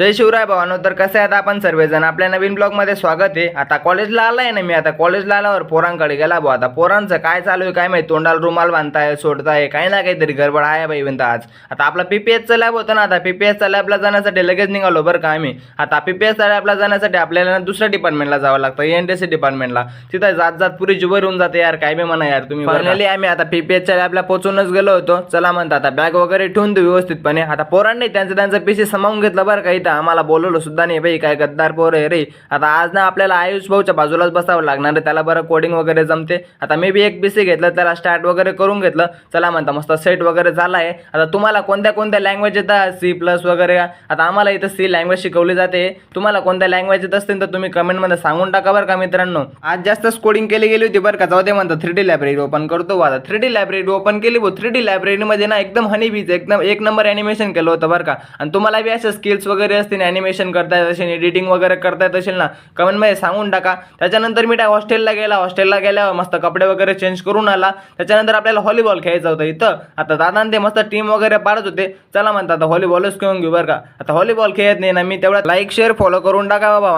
जय शिवराय भावानो तर कसे आहेत आपण सर्वजण? आपल्या नवीन ब्लॉगमध्ये स्वागत आहे. आता कॉलेजला आलाय ना मी. आता कॉलेजला आल्यावर पोरांकडे गेला भाऊ आता पोरांचं काय चालू आहे काय माहिती? तोंडाला रुमाल बांधताय सोडताय काही ना काहीतरी गडबड आहे बाई म्हणता आज. आता आपला पीपीएसचा लॅब होतं ना. आता पीपीएसचा लॅबला जाण्यासाठी लगेच निघालो बरं का आम्ही. आता पीपीएसच्या लॅबला जाण्यासाठी आपल्याला दुसऱ्या डिपार्टमेंटला जावं लागतं एन डी सी डिपार्टमेंटला तिथं जात जात पुरी जुबर होऊन जाते यार. काय बी म्हणा यार तुम्ही फायनली आम्ही आता पीपीएसच्या लॅबला पोहोचूनच गेलो होतो. चला म्हणता आता बॅग वगैरे ठेवून देऊ व्यवस्थितपणे. आता पोरांनी त्यांचं त्यांचं पीसी समावून घेतलं बरं का इथं आम्हाला बोलवलं सुद्धा नाही बाई काय गद्दार पोर आहे रे. आता आज ना आपल्याला आयुष भाऊच्या बाजूलाच बसावं लागणार आहे. त्याला बरं कोडिंग वगैरे जमते. आता मी बी एक पीसी घेतलं त्याला स्टार्ट वगैरे करून घेतलं. चला म्हणता मस्त सेट वगैरे झाला आहे आता तुम्हाला कोणत्या कोणत्या लँग्वेज येतात? सी प्लस वगैरे. आता आम्हाला इथं सी लँग्वेज शिकवली जाते. तुम्हाला कोणत्या लँग्वेज येत असतील तर तुम्ही कमेंटमध्ये सांगून टाका बरं का मित्रांनो. आज जास्तच कोडिंग केली गेली होती बरं का. जाऊ दे म्हणता थ्री डी लायब्ररी ओपन करतो आता. थ्री डी लायब्ररी ओपन केली भाऊ थ्री डी लायब्ररीमध्ये ना एकदम हनी बीच एकदम एक नंबर ॲनिमेशन केलं होतं बरं का. आणि तुम्हाला बी अशा स्किल्स वगैरे असतील ॲनिमेशन करता येत असेल एडिटिंग वगैरे करता येत असेल ना कमेंटमध्ये सांगून टाका. त्याच्यानंतर मी त्या हॉस्टेलला गेला. हॉस्टेलला गेल्यावर मस्त कपडे वगैरे चेंज करून आला. त्याच्यानंतर आपल्याला व्हॉलीबॉल खेळायचं होतं इथं. आता दादा ते मस्त टीम वगैरे पाडत होते. चला म्हणतात आता व्हॉलीबॉलच खेळून घेऊ बरं का. आता व्हॉलीबॉल खेळत नाही ना मी तेवढा लाईक शेअर फॉलो करून टाका बाबा